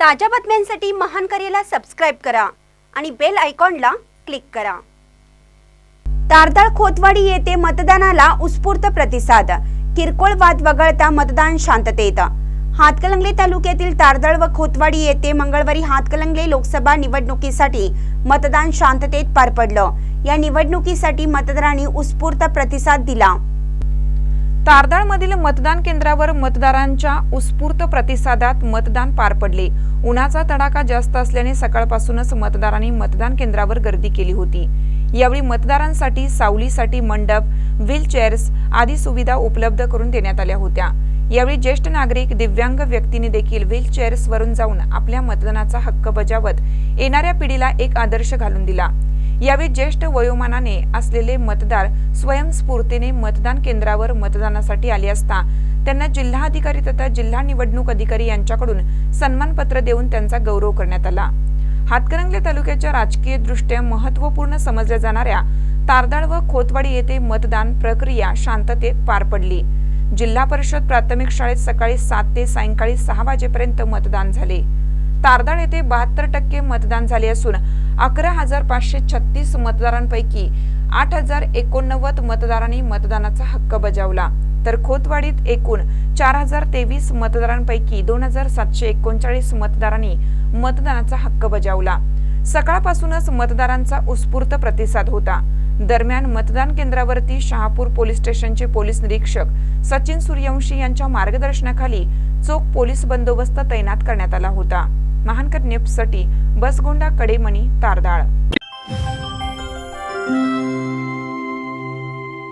ताज्या बातम्यांसाठी महान करेला सबस्क्राईब करा आणि बेल आयकॉनला क्लिक करा. तारदाळ खोतवाडी येथे मतदानाला उत्स्फूर्त प्रतिसाद. किरकोळ वाद वगळता मतदान शांततेत. हातकलंगले तालुक्यातील तारदाळ व खोतवाडी येथे मंगळवारी हातकलंगले लोकसभा निवडणुकीसाठी मतदान शांततेत पार पडलं. या निवडणुकीसाठी मतदारांनी उत्स्फूर्त प्रतिसाद दिला. तारदाळमधील मतदान केंद्रावर मतदारांच्या उत्स्फूर्त प्रतिसादात मतदान पार पडले. उन्हाचा तडाखा जास्त असल्याने सकाळपासूनच मतदारांनी मतदान केंद्रावर गर्दी केली होती. यावेळी मतदारांसाठी सावलीसाठी मंडप व्हीलचेअर्स आदी सुविधा उपलब्ध करून देण्यात आल्या होत्या. यावेळी ज्येष्ठ नागरिक दिव्यांग व्यक्तीने देखील व्हीलचेअर्सवरून जाऊन आपल्या मतदानाचा हक्क बजावत येणाऱ्या पिढीला एक आदर्श घालून दिला. यावेळी ज्येष्ठ वयोमानाने असलेले मतदार स्वयंस्फूर्तीने मतदान केंद्रावर मतदानासाठी आले असता त्यांना जिल्हाधिकारी तथा जिल्हा निवडणूक अधिकारी यांच्याकडून सन्मानपत्र देऊन त्यांचा गौरव करण्यात आला. हातकणंगले तालुक्याच्या राजकीय दृष्ट्या महत्त्वपूर्ण समजल्या जाणाऱ्या तारदाळ व खोतवाडी येथे मतदान प्रक्रिया शांततेत पार पडली. जिल्हा परिषद प्राथमिक शाळेत सकाळी सात ते सायंकाळी सहा वाजेपर्यंत मतदान झाले. तारदाळ येथे बहात्तर टक्के मतदान झाले असून अकरा हजार पाचशे छत्तीस मतदारांपैकी आठ हजार एकोणनव्वद मतदारांनी मतदानाचा हक्क बजावला. तर खोतवाडीत एकूण चार हजार तेवीस मतदारांपैकी दोन हजार सातशे एकोणचाळीस मतदारांनी मतदानाचा हक्क बजावला. सकाळपासूनच मतदारांचा उत्स्फूर्त प्रतिसाद होता. दरम्यान मतदान केंद्रावरती शहापूर पोलीस स्टेशनचे पोलीस निरीक्षक सचिन सूर्यवंशी यांच्या मार्गदर्शनाखाली चोख पोलीस बंदोबस्त तैनात करण्यात आला होता. महानकर न्यूजसाठी बसगोंडा कडेमणी तारदाळ.